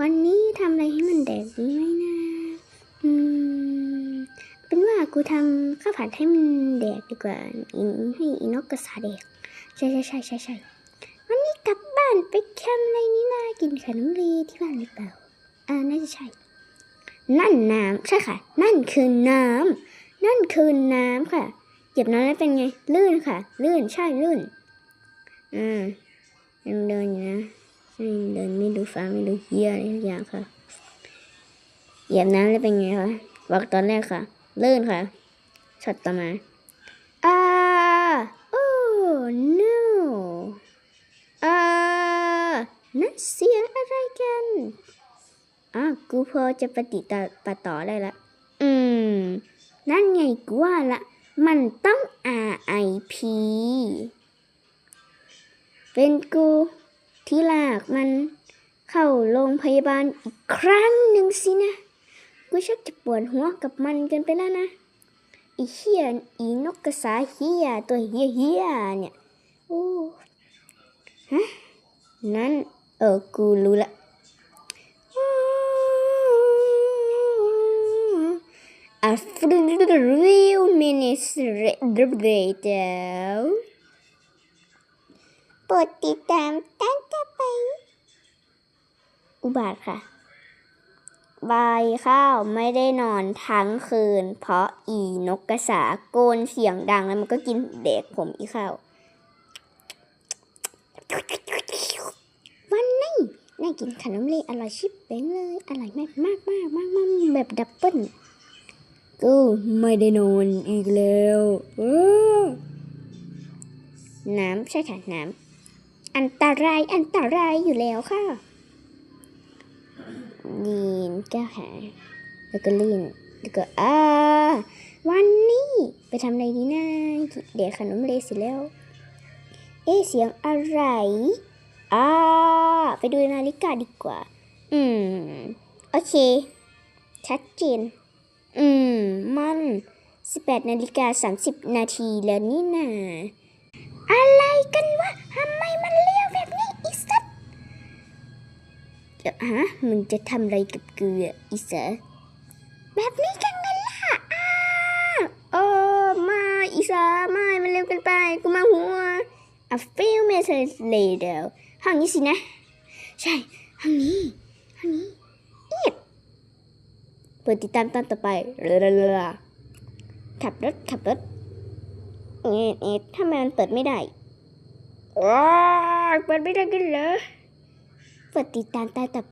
วันนี้ทำอะไรให้มันแดกดีไหมนะ อืม เป็นว่ากูทำข้าวผัดให้มันแดกดีกว่าอินให้อีนกกระสาแดก ใช่ใช่ใช่ใช่ใช่วันนี้กลับบ้านไปทำอะไรนี่นากินขนมรีที่บ้านหรือเปล่า อ่า น่าจะใช่ นั่นน้ำใช่ค่ะ นั่นคือน้ำ นั่นคือน้ำค่ะ เหยียบน้ำแล้วเป็นไง ลื่นค่ะ ลื่น ใช่ ลื่นอ่ายังเดินอยู่นะยังเดินไม่ดู ฟ้าไม่ดูเหี้ยอะไรทุกอย่างค่ะเหยียบน้ำแล้วเป็นไงคะบอกตอนแรกค่ะลื่นค่ะช็อตต่อมาอ่าโอ้ no อ่านั่นเสียงอะไรกันอะกูพอจะปฏิตาปต่อได้ละ อืม นั่นไงกูว่าละ มันต้อง RIP เป็นกูที่ลากมัน เข้าโรงพยาบาลอีกครั้งหนึ่งสินะ กูชักจะปวดหัวกับมันกินไปแล้วนะอีเฮียอีนกกระสาเฮียตัวเฮียเฮียเนี่ยโอ้ฮะนั่นเออกูรู้ละ A few minutes later โปรดติดตามตอนต่อไป อุบาทค่ะบายข้าวไม่ได้นอนทั้งคืน เพราะอีนกกระสาโกนเสียงดังแล้วมันก็กินเด็กผมอีข้าววันนี้น่ากินขนมเลอร่อยชิบเป้งเลย อร่อยมากมากมากมากมากแบบดับเบิ้ลก็ไม่ได้นอนอีกแล้วน้ำใช่ค่ะน้ำอันตรายอันตรายอยู่แล้วค่ะ ลีนแก้วหาแล้วก็ลีนแล้วก็อ่าวันนี้ไปทำอะไรดีนะเดี๋ยวขนมเลเสร็จแล้ว เอ๊เสียงอะไรอ่าไปดูนาฬิกาดีกว่า อืม โอเค ชัดเจน อืม มัน18นาฬิกา30นาทีแล้วนี่นาอะไรกันวะทำไม ฮะมึงจะทำอะไรกับเกลืออีสาแบบนี้กันไงล่ะอ้าโอ้มาอีสาไม่มันเร็วกันไปกูมาหัว A few minutes later ห้องนี้สินะ ใช่ห้องนี้ห้องนี้เอียบเปิดติดตามตอนต่อไปเรือๆขับรถขับรถเอ็ดเอ็ดทำไมมันเปิดไม่ได้ว้าเปิดไม่ได้กันเหรอ เปิดติดตามตอนต่อ